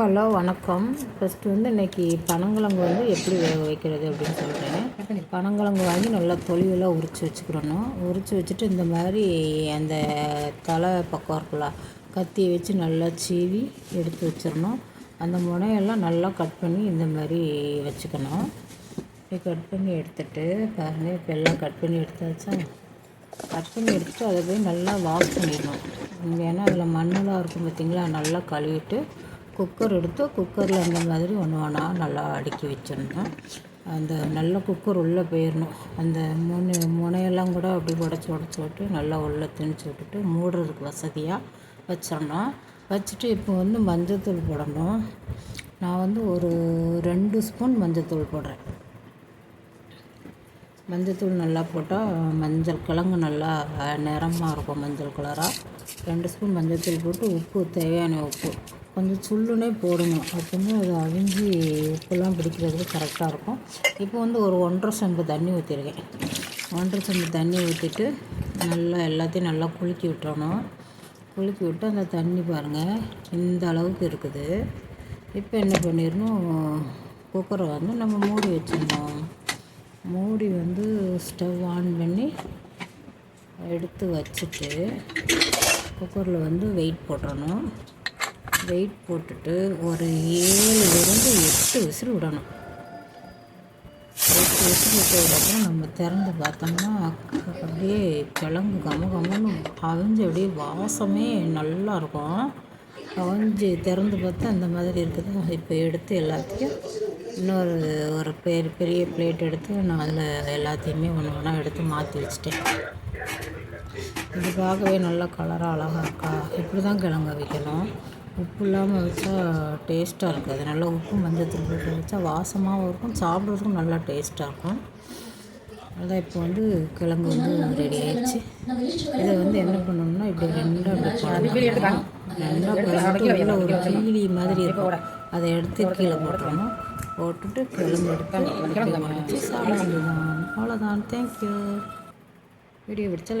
Hello வணக்கம். First வந்து இன்றைக்கி பனங்கிழங்கு வந்து எப்படி வேக வைக்கிறது அப்படின்னு சொல்கிறேன் பனங்கிழங்கு வாங்கி நல்லா தொழிலாக உரித்து வச்சுக்கிறணும் உரித்து வச்சுட்டு இந்த மாதிரி அந்த தலை பக்கம் இருக்குல்ல கத்தியை வச்சு நல்லா சீவி எடுத்து வச்சிடணும். அந்த முனையெல்லாம் நல்லா கட் பண்ணி இந்த மாதிரி வச்சுக்கணும். இப்படி கட் பண்ணி எடுத்துட்டு பாருங்கள் இப்போ எல்லாம் கட் பண்ணி எடுத்தாச்சா? கட் பண்ணி எடுத்துட்டு அதை போய் நல்லா வாஷ் பண்ணிடணும். ஏன்னா அதில் மண்ணெலாம் இருக்கும் பார்த்திங்களா நல்லா கழுவிட்டு குக்கர் எடுத்து குக்கரில் அந்த மாதிரி ஒன்று ஒன்றா நல்லா அடுக்கி வச்சிடணும் அந்த நல்ல குக்கர் உள்ளே போயிடணும் அந்த முனை முனையெல்லாம் கூட அப்படி உடச்சி உடச்சி விட்டு நல்லா உள்ளே திணிச்சு விட்டுட்டு மூடுறதுக்கு வசதியாக வச்சிடணும் வச்சுட்டு இப்போ வந்து மஞ்சத்தூள் போடணும். நான் வந்து ஒரு ரெண்டு ஸ்பூன் மஞ்சத்தூள் போடுறேன். மஞ்சத்தூள் நல்லா போட்டால் மஞ்சள் கிழங்கு நல்லா நிறமாக இருக்கும் மஞ்சள் கலராக ரெண்டு ஸ்பூன் மஞ்சத்தூள் போட்டு உப்பு தேவையான உப்பு. கொஞ்சம் சுள்ளுனே போடணும். அப்போதான் அது அவிஞ்சி உப்புலாம் பிடிக்கிறதுக்கு கரெக்டாக இருக்கும். இப்போ வந்து ஒரு ஒன்றரை செம்பு தண்ணி ஊற்றிருக்கேன் ஒன்றரை செம்பு தண்ணி ஊற்றிட்டு நல்லா எல்லாத்தையும் நல்லா குலுக்கி விட்டுறணும். குலுக்கி விட்டு அந்த தண்ணி பாருங்கள் இந்த அளவுக்கு இருக்குது. இப்போ என்ன பண்ணிடணும்? குக்கரை வந்து நம்ம மூடி வச்சிடணும். மூடி வந்து ஸ்டவ் ஆன் பண்ணி எடுத்து வச்சுட்டு குக்கரில் வந்து வெயிட் போட்டுறணும். வெயிட் போட்டுட்டு ஒரு ஏழுலேருந்து எட்டு விசில் விடணும். எட்டு விசில் விட்டதுக்கப்புறம் நம்ம திறந்து பார்த்தோம்னா அப்படியே கிழங்கு கம கமன்னு அவிஞ்சு அப்படியே வாசமே நல்லா இருக்கும். அவிஞ்சு திறந்து பார்த்தா அந்த மாதிரி இருக்குது. இப்போ எடுத்து எல்லாத்தையும் இன்னொரு ஒரு பெரிய பெரிய பிளேட் எடுத்து நான் அதில் எல்லாத்தையுமே ஒன்று ஒன்றா எடுத்து மாற்றி வச்சிட்டேன். இது பார்க்கவே நல்லா கலராக அழகாக இருக்கா? இப்படி தான் கிழங்கு வைக்கணும். உப்பு இல்லாமல் வச்சா டேஸ்ட்டாக இருக்காது. நல்லா உப்பு மஞ்சத்தூள் போட்டு வச்சா வாசமாகவும் இருக்கும். சாப்பிட்றதுக்கும் நல்லா டேஸ்ட்டாக இருக்கும். அதான் இப்போ வந்து கிழங்கு வந்து ரெடி ஆகிடுச்சு இதை வந்து என்ன பண்ணணும்னா இப்படி ரெண்டாக அப்படி போடணும் ரெண்டாக போட்டு ஒரு கீழி மாதிரி இருக்கும். அதை எடுத்து கீழே போட்டுறணும் போட்டுட்டு கிழங்கு எடுத்து வச்சு அவ்வளோதான் தேங்க்யூ வீடியோ பிடிச்சா லைக்